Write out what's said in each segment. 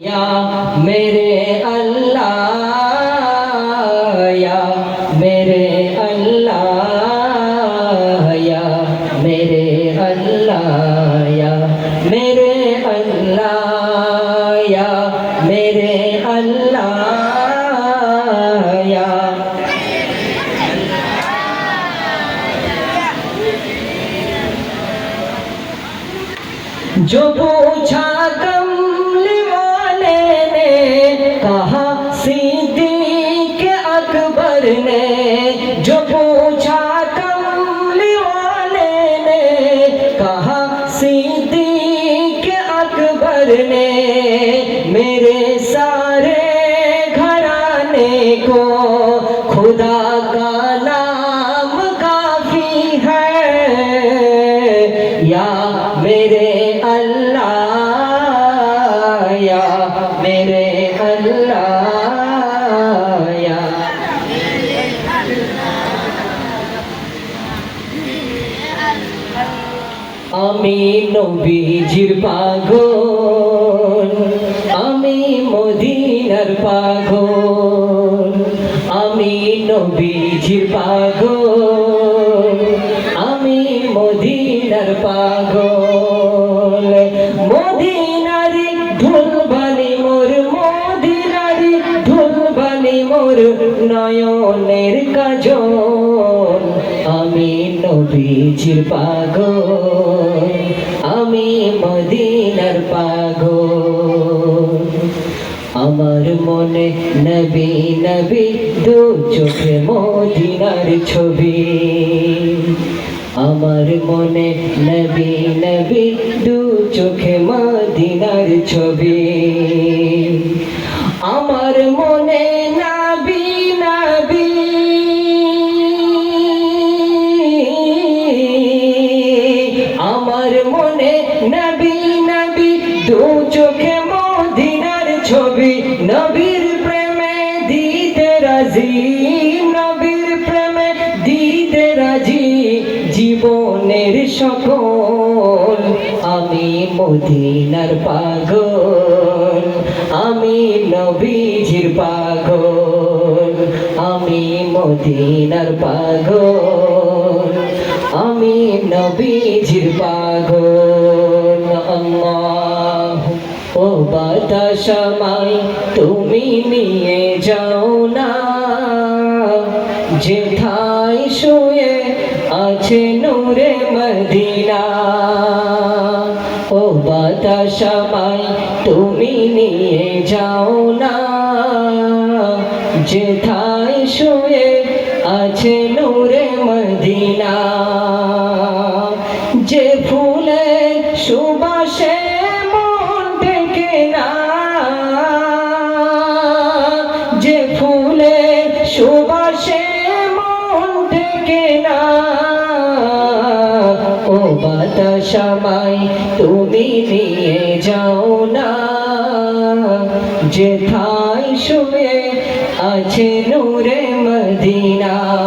या मेरे अल्लाह या मेरे अल्लाह या मेरे अल्लाह या मेरे अल्लाह या मेरे अल्लाह या जो पूछा कमली अकबर ने जो पूछा कमली वाले ने, कहा सीधी के अकबर ने मेरे सारे घराने को खुदा আমি নবীজির পাগল, আমি মদিনার পাগল, আমি নবীজির পাগল, আমি মদিনার পাগল। মদিনারি ধুলবালি মোর, মদিনারি ধুলবালি মোর নয়নের কাজল। নবীজির পাগল, আমি মদিনার পাগল। আমার মনে নবী নবী, দু চোখে মদিনার ছবি। আমার মনে নবী নবী, দু চোখে মদিনার ছবি। চোখে মদিনার ছবি, নবীর প্রেমে দিতে রাজি, নবীর প্রেমে দিতে রাজি, জীবনের সকল। আমি মদিনার পাগল, আমি নবীজির পাগল, আমি মদিনার পাগল, আমি নবীজির পাগল। ও বাতাসামাই তুমি নিয়ে যাও না। যেথায় শুয়ে আছে নূরে মদিনা। ও বাতাসামাই তুমি নিয়ে যাও না। যেথায় শুয়ে আছে নূরে মদিনা। যে ফুলে সুবাসে সুবাসে মন থেকে না। ও বাতাসামাই তুমি নিয়ে যাও না। যেথায় শুয়ে আছে নূরে মদিনা।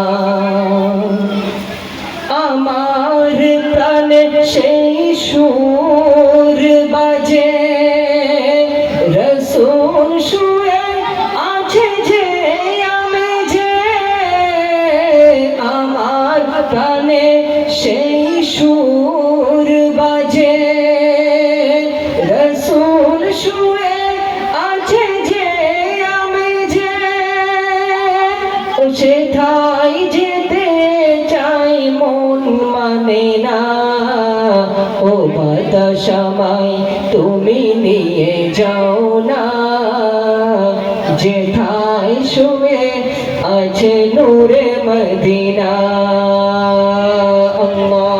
প্রাণে সেই সুর বাজে। রসুন শুয়ে আছে যে আমি যে। সেথায় যেতে চাই মন মানে না। ও বাতাসামাই তুমি নিয়ে যাও না। যেথায় শুয়ে আছে নূরে মদিনা আল্লাহ।